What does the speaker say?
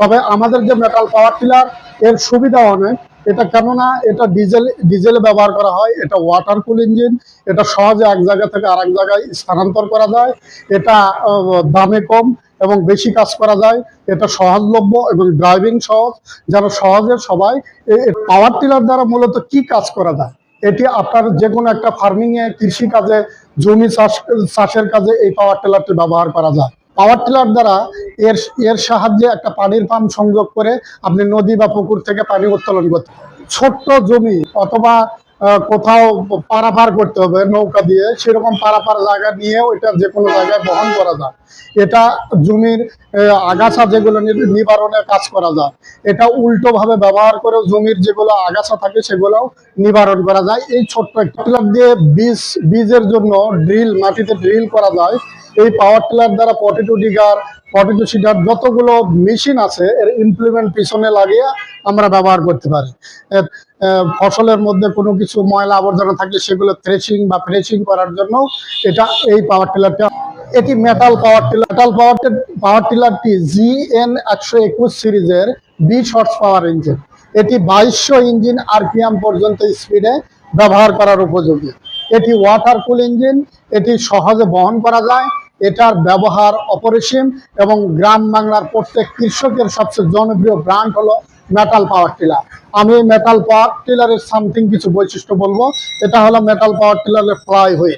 তবে আমাদের যে মেটাল পাওয়ার টিলার এর সুবিধা অনেক এটা কেননা, এটা ডিজেল ডিজেলে ব্যবহার করা হয়, এটা ওয়াটার কুল ইঞ্জিন এটা সহজে এক জায়গা থেকে আরেক জায়গায় স্থানান্তর করা যায়। এটা দামে কম এবং বেশি কাজ করা যায়। এটা সহজলভ্য এবং ড্রাইভিং সহজ, যেন সহজে সবাই পাওয়ার টিলার দ্বারা মূলত কি কাজ করা যায়? এটি আপনার যে কোনো একটা ফার্মিং এ, কৃষি কাজে, জমি চাষ, চাষের কাজে এই পাওয়ার টিলারটি ব্যবহার করা যায়। পাওয়ার টিলার দ্বারা এর এর সাহায্যে একটা পানির পাম্প সংযোগ করে আপনি নদী বা পুকুর থেকে পানি উত্তোলন করতে ছোট্ট জমি অথবা কোথাও পারাপার করতে হবে নৌকা দিয়ে, সেরকম পারাপার জায়গা নিয়ে ওইটা যে কোনো জায়গায় বহন করা যায়। এটা জমির আগাছা যেগুলো নিবারণের কাজ করা যায়। এটা উল্টো ভাবে ব্যবহার করে জমির যেগুলো আগাছা থাকে সেগুলোও নিবারণ করা যায়। এই ছোট্ট টিলার দিয়ে বীজ, বীজের জন্য ড্রিল, মাটিতে ড্রিল করা যায়। এই পাওয়ার টিলার দ্বারা পটেটো ডিগার পটেটো সিডার যতগুলো মেশিন আছে, এর ইমপ্লিমেন্ট পিছনে লাগিয়ে আমরা ব্যবহার করতে পারি। ফসলের মধ্যে কোনো কিছু ময়লা আবর্জনা থাকলে সেগুলো থ্রেশিং বা ফ্রেশিং করার জন্য এটা এই পাওয়ার টিলারটা এটি metal power tiller metal power power টিলারটি G N একশো একুশ সিরিজের বিশ হর্স পাওয়ার ইঞ্জিন এটি বাইশশো ইঞ্জিন আরপিএম পর্যন্ত স্পিডে ব্যবহার করার উপযোগী। এটি ওয়াটার কুল ইঞ্জিন এটি সহজে বহন করা যায়। এটার ব্যবহার অপরিসীম এবং গ্রাম বাংলার প্রত্যেক কৃষকের সবচেয়ে জনপ্রিয় ব্র্যান্ড হলো মেটাল পাওয়ার টিলার আমি মেটাল পাওয়ার টিলারের সামথিং কিছু বৈশিষ্ট্য বলব। এটা হলো মেটাল পাওয়ার টিলারের ফ্লাই হুইল